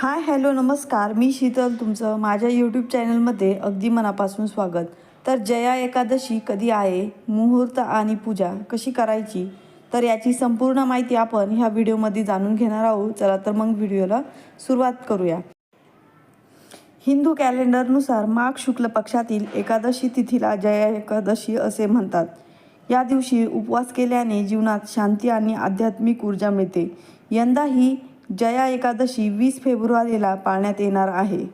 Hi hello नमस्कार. मी शीतल तुमचं माझ्या यूट्यूब चॅनलमध्ये अगदी मनापासून स्वागत. तर जया एकादशी कधी आहे मुहूर्त आणि पूजा कशी करायची तर याची संपूर्ण माहिती आपण ह्या व्हिडिओमध्ये जाणून घेणार आहोत. चला तर मग व्हिडिओला सुरुवात करूया. हिंदू कॅलेंडरनुसार माघ शुक्ल पक्षातील एकादशी तिथीला जया एकादशी असे म्हणतात. या दिवशी उपवास केल्याने जीवनात शांती आणि आध्यात्मिक ऊर्जा मिळते. यंदा ही जया एकादशी वीस फेब्रुवारीला पाळण्यात येणार आहे.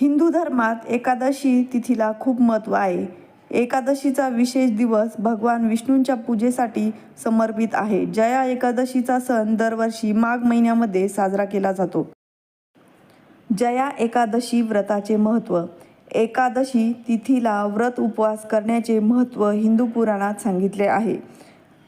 हिंदू धर्मात एकादशी तिथीला खूप महत्त्व आहे. एकादशीचा विशेष दिवस भगवान विष्णूंच्या पूजेसाठी समर्पित आहे. जया एकादशीचा सण दरवर्षी माघ महिन्यामध्ये साजरा केला जातो. जया एकादशी व्रताचे महत्त्व. एकादशी तिथीला व्रत उपवास करण्याचे महत्त्व हिंदू पुराणात सांगितले आहे.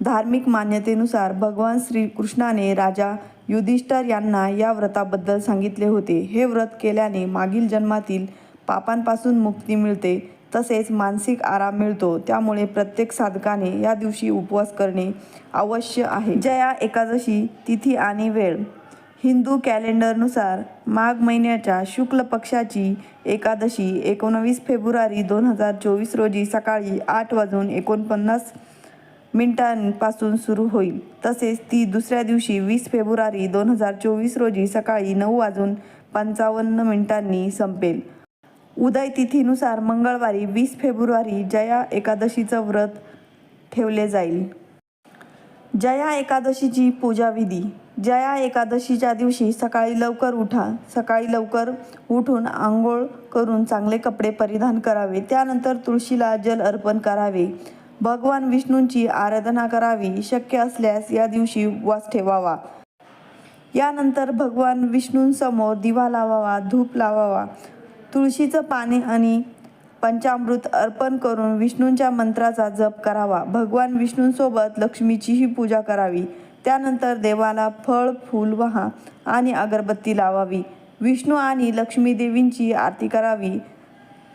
धार्मिक मान्यतेनुसार भगवान श्रीकृष्णाने राजा युधिष्ठर यांना या व्रताबद्दल सांगितले होते. हे व्रत केल्याने मागील जन्मातील पापांपासून मुक्ती मिळते तसेच मानसिक आराम मिळतो. त्यामुळे प्रत्येक साधकाने या दिवशी उपवास करणे आवश्य आहे. जया एकादशी तिथी आणि वेळ. हिंदू कॅलेंडरनुसार माघ महिन्याच्या शुक्ल पक्षाची एकादशी एकोणवीस फेब्रुवारी दोन हजार चोवीस रोजी सकाळी आठ वाजून एकोणपन्नास मिनिटांपासून सुरू होईल. तसेच ती दुसऱ्या दिवशी वीस फेब्रुवारी दोन हजार चोवीस रोजी सकाळी नऊ वाजून पंचावन्न मिनिटांनी संपेल. उदय तिथीनुसार मंगळवारी वीस फेब्रुवारी जया एकादशीचं व्रत ठेवले जाईल. जया एकादशीची पूजाविधी. जया एकादशीच्या दिवशी सकाळी लवकर उठा. सकाळी लवकर उठून आंघोळ करून चांगले कपडे परिधान करावे. त्यानंतर तुळशीला जल अर्पण करावे. भगवान विष्णूंची आराधना करावी शक्य असल्यास या दिवशी उपवास ठेवावा. यानंतर भगवान विष्णूंसमोर दिवा लावावा धूप लावावा तुळशीचं पाने आणि पंचामृत अर्पण करून विष्णूंच्या मंत्राचा जप करावा. भगवान विष्णूंसोबत लक्ष्मीचीही पूजा करावी. त्यानंतर देवाला फळ फूल वहा आणि अगरबत्ती लावावी. विष्णू आणि लक्ष्मी देवींची आरती करावी.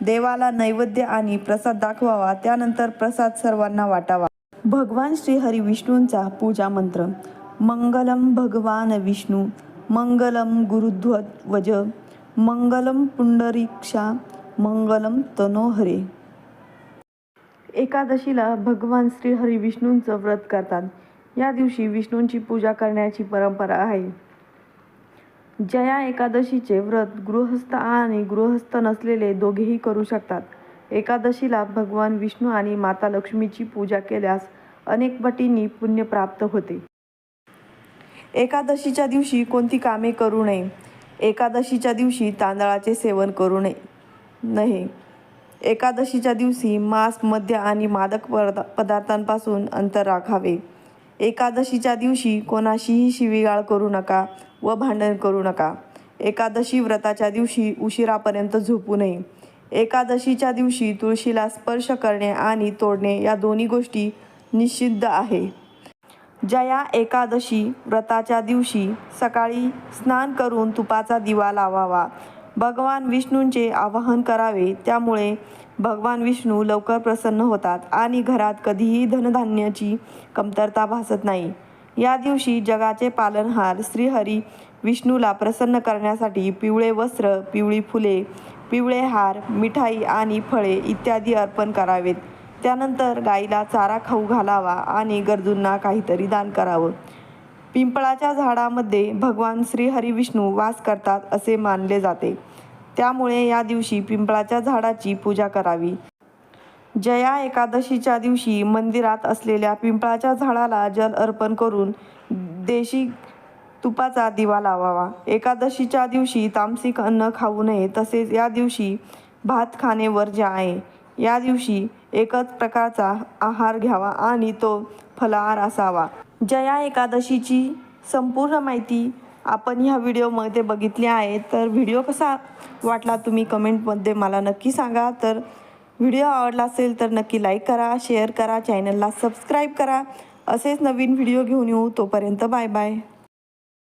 देवाला नैवेद्य आणि प्रसाद दाखवावा त्यानंतर प्रसाद सर्वांना वाटावा. भगवान श्री हरी विष्णूंचा पूजा मंत्र. मंगलम भगवान विष्णू मंगलम गुरुध्वज मंगलम पुंडरीक्षा मंगलम तनोहरे. एकादशीला भगवान श्री हरी विष्णूंचं व्रत करतात. या दिवशी विष्णूंची पूजा करण्याची परंपरा आहे. जया एकादशीचे व्रत गृहस्थ आणि गृहस्थ नसलेले दोघेही करू शकतात. एकादशीला भगवान विष्णू आणि माता लक्ष्मीची पूजा केल्यास अनेक पटींनी पुण्य प्राप्त होते. एकादशीच्या दिवशी कोणती कामे करू नये. एकादशीच्या दिवशी तांदळाचे सेवन करू नये. नये. एकादशीच्या दिवशी मांस मद्य आणि मादक पदा पदार्थांपासून अंतर राखावे. एकादशीच्या दिवशी कोणाशीही शिवीगाळ करू नका. व भांडण करू नका. एकादशी व्रताच्या दिवशी उशिरापर्यंत झोपू नये. एकादशीच्या दिवशी तुळशीला स्पर्श करणे आणि तोडणे या दोन्ही गोष्टी निषिद्ध आहे. जया एकादशी व्रताच्या दिवशी सकाळी स्नान करून तुपाचा दिवा लावावा. भगवान विष्णूंचे आवाहन करावे त्यामुळे भगवान विष्णू लवकर प्रसन्न होतात आणि घरात कधीही धनधान्याची कमतरता भासत नाही. या दिवशी जगाचे पालनहार श्रीहरी विष्णूला प्रसन्न करण्यासाठी पिवळे वस्त्र पिवळी फुले पिवळे हार मिठाई आणि फळे इत्यादी अर्पण करावेत. त्यानंतर गाईला चारा खाऊ घालावा आणि गरजूंना काहीतरी दान करावं. पिंपळाच्या झाडामध्ये भगवान श्रीहरी विष्णू वास करतात असे मानले जाते. त्यामुळे या दिवशी पिंपळाच्या झाडाची पूजा करावी. जया एकादशीच्या दिवशी मंदिरात असलेल्या पिंपळाच्या झाडाला जल अर्पण करून देशी तुपाचा दिवा लावावा. एकादशीच्या दिवशी तामसिक अन्न खाऊ नये तसेच या दिवशी भात खाणे वर्ज्य आहे. या दिवशी एकच प्रकारचा आहार घ्यावा आणि तो फलाहार असावा. जया एकादशीची संपूर्ण माहिती आपण ह्या व्हिडिओमध्ये बघितली आहे. तर व्हिडिओ कसा वाटला तुम्ही कमेंटमध्ये मला नक्की सांगा. तर व्हिडिओ आवडला असेल तर नक्की लाईक करा शेअर करा चॅनलला सबस्क्राईब करा. असेच नवीन व्हिडिओ घेऊन येऊ. तोपर्यंत बाय बाय